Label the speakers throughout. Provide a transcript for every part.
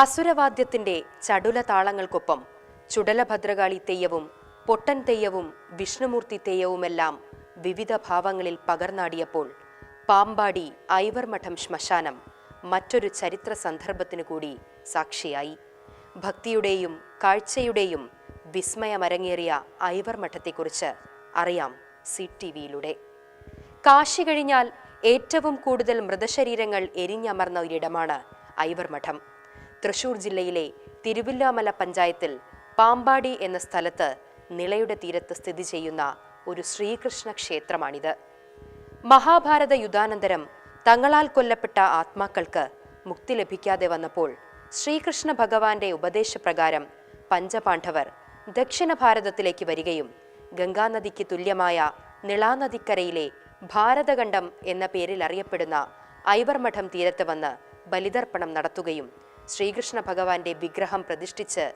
Speaker 1: അസുരവാദ്യത്തിന്റെ ചടുല താളങ്ങൾക്കൊപ്പം ചുടലഭദ്രകാളി തെയ്യവും പൊട്ടൻ തെയ്യവും വിഷ്ണുമൂർത്തി തെയ്യവുമെല്ലാം വിവിധ ഭാവങ്ങളിൽ പകർന്നാടിയപ്പോൾ പാമ്പാടി ഐവർമഠം ശ്മശാനം മറ്റൊരു ചരിത്ര സന്ദർഭത്തിനു കൂടി സാക്ഷിയായി. ഭക്തിയുടെയും കാഴ്ചയുടെയും വിസ്മയമരങ്ങേറിയ ഐവർമഠത്തെക്കുറിച്ച് അറിയാം സി ടി വിയിലൂടെ. കാശി കഴിഞ്ഞാൽ ഏറ്റവും കൂടുതൽ മൃതശരീരങ്ങൾ എരിഞ്ഞമർന്ന ഒരിടമാണ് ഐവർമഠം തൃശൂർ ജില്ലയിലെ തിരുവില്ലാമല പഞ്ചായത്തിൽ പാമ്പാടി എന്ന സ്ഥലത്ത് നിളയുടെ തീരത്ത് സ്ഥിതി ചെയ്യുന്ന ഒരു ശ്രീകൃഷ്ണ ക്ഷേത്രമാണിത്. മഹാഭാരത യുദ്ധാനന്തരം തങ്ങളാൽ കൊല്ലപ്പെട്ട ആത്മാക്കൾക്ക് മുക്തി ലഭിക്കാതെ വന്നപ്പോൾ ശ്രീകൃഷ്ണ ഭഗവാന്റെ ഉപദേശപ്രകാരം പഞ്ചപാണ്ഡവർ ദക്ഷിണ ഭാരതത്തിലേക്ക് വരികയും ഗംഗാനദിക്ക് തുല്യമായ നിളാനദിക്കരയിലെ ഭാരതഖണ്ഡം എന്ന പേരിൽ അറിയപ്പെടുന്ന ഐവർമഠം തീരത്ത് വന്ന് ബലിതർപ്പണം നടത്തുകയും ശ്രീകൃഷ്ണ ഭഗവാന്റെ വിഗ്രഹം പ്രതിഷ്ഠിച്ച്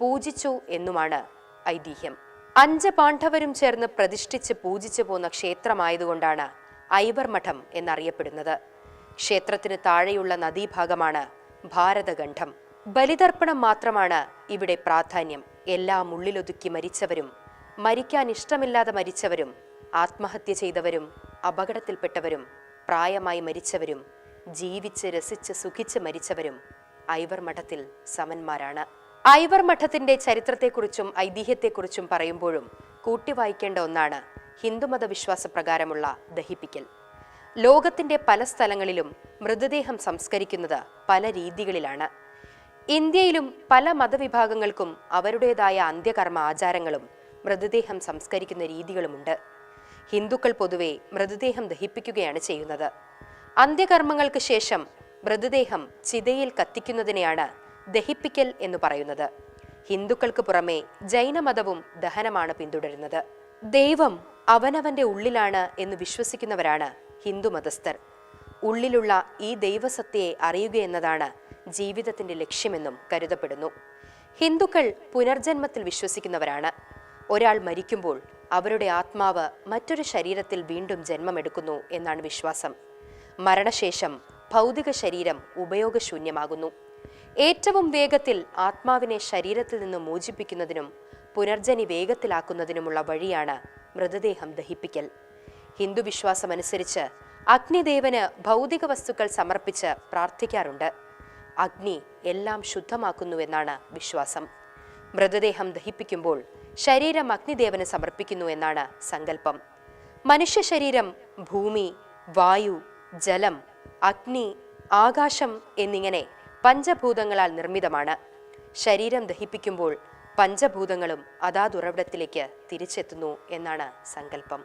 Speaker 1: പൂജിച്ചു എന്നുമാണ് ഐതിഹ്യം. അഞ്ച് പാണ്ഡവരും ചേർന്ന് പ്രതിഷ്ഠിച്ച് പൂജിച്ചു പോന്ന ക്ഷേത്രമായതുകൊണ്ടാണ് ഐവർമഠം എന്നറിയപ്പെടുന്നത്. ക്ഷേത്രത്തിന് താഴെയുള്ള നദീഭാഗമാണ് ഭാരതഖണ്ഡം ബലിതർപ്പണം മാത്രമാണ് ഇവിടെ പ്രാധാന്യം. എല്ലാം ഉള്ളിലൊതുക്കി മരിച്ചവരും മരിക്കാൻ ഇഷ്ടമില്ലാതെ മരിച്ചവരും ആത്മഹത്യ ചെയ്തവരും അപകടത്തിൽപ്പെട്ടവരും പ്രായമായി മരിച്ചവരും ജീവിച്ച് രസിച്ച് സുഖിച്ച് മരിച്ചവരും ഐവർ മഠത്തിൽ സമന്മാരാണ്. ഐവർ മഠത്തിന്റെ ചരിത്രത്തെക്കുറിച്ചും ഐതിഹ്യത്തെക്കുറിച്ചും പറയുമ്പോഴും കൂട്ടി വായിക്കേണ്ട ഒന്നാണ് ഹിന്ദുമത വിശ്വാസപ്രകാരമുള്ള ദഹിപ്പിക്കൽ. ലോകത്തിന്റെ പല സ്ഥലങ്ങളിലും മൃതദേഹം സംസ്കരിക്കുന്നത് പല രീതികളിലാണ്. ഇന്ത്യയിലും പല മതവിഭാഗങ്ങൾക്കും അവരുടേതായ അന്ത്യകർമ്മ ആചാരങ്ങളും മൃതദേഹം സംസ്കരിക്കുന്ന രീതികളുമുണ്ട്. ഹിന്ദുക്കൾ പൊതുവെ മൃതദേഹം ദഹിപ്പിക്കുകയാണ് ചെയ്യുന്നത്. അന്ത്യകർമ്മങ്ങൾക്ക് ശേഷം മൃതദേഹം ചിതയിൽ കത്തിക്കുന്നതിനെയാണ് ദഹിപ്പിക്കൽ എന്ന് പറയുന്നത്. ഹിന്ദുക്കൾക്ക് പുറമെ ജൈനമതവും ദഹനമാണ് പിന്തുടരുന്നത്. ദൈവം അവനവന്റെ ഉള്ളിലാണ് എന്ന് വിശ്വസിക്കുന്നവരാണ് ഹിന്ദു മതസ്ഥർ. ഉള്ളിലുള്ള ഈ ദൈവസത്തയെ അറിയുക എന്നതാണ് ജീവിതത്തിന്റെ ലക്ഷ്യമെന്നും കരുതപ്പെടുന്നു. ഹിന്ദുക്കൾ പുനർജന്മത്തിൽ വിശ്വസിക്കുന്നവരാണ്. ഒരാൾ മരിക്കുമ്പോൾ അവരുടെ ആത്മാവ് മറ്റൊരു ശരീരത്തിൽ വീണ്ടും ജന്മമെടുക്കുന്നു എന്നാണ് വിശ്വാസം. മരണശേഷം ഭൗതിക ശരീരം ഉപയോഗശൂന്യമാകുന്നു. ഏറ്റവും വേഗത്തിൽ ആത്മാവിനെ ശരീരത്തിൽ നിന്ന് മോചിപ്പിക്കുന്നതിനും പുനർജനി വേഗത്തിലാക്കുന്നതിനുമുള്ള വഴിയാണ് മൃതദേഹം ദഹിപ്പിക്കൽ. ഹിന്ദു വിശ്വാസമനുസരിച്ച് അഗ്നിദേവന് ഭൗതിക വസ്തുക്കൾ സമർപ്പിച്ച് പ്രാർത്ഥിക്കാറുണ്ട്. അഗ്നി എല്ലാം ശുദ്ധമാക്കുന്നുവെന്നാണ് വിശ്വാസം. മൃതദേഹം ദഹിപ്പിക്കുമ്പോൾ ശരീരം അഗ്നിദേവന് സമർപ്പിക്കുന്നു എന്നാണ് സങ്കല്പം. മനുഷ്യ ശരീരം ഭൂമി വായു ജലം അഗ്നി ആകാശം എന്നിങ്ങനെ പഞ്ചഭൂതങ്ങളാൽ നിർമ്മിതമാണ്. ശരീരം ദഹിപ്പിക്കുമ്പോൾ പഞ്ചഭൂതങ്ങളും അതാതുറവിടത്തിലേക്ക് തിരിച്ചെത്തുന്നു എന്നാണ് സങ്കല്പം.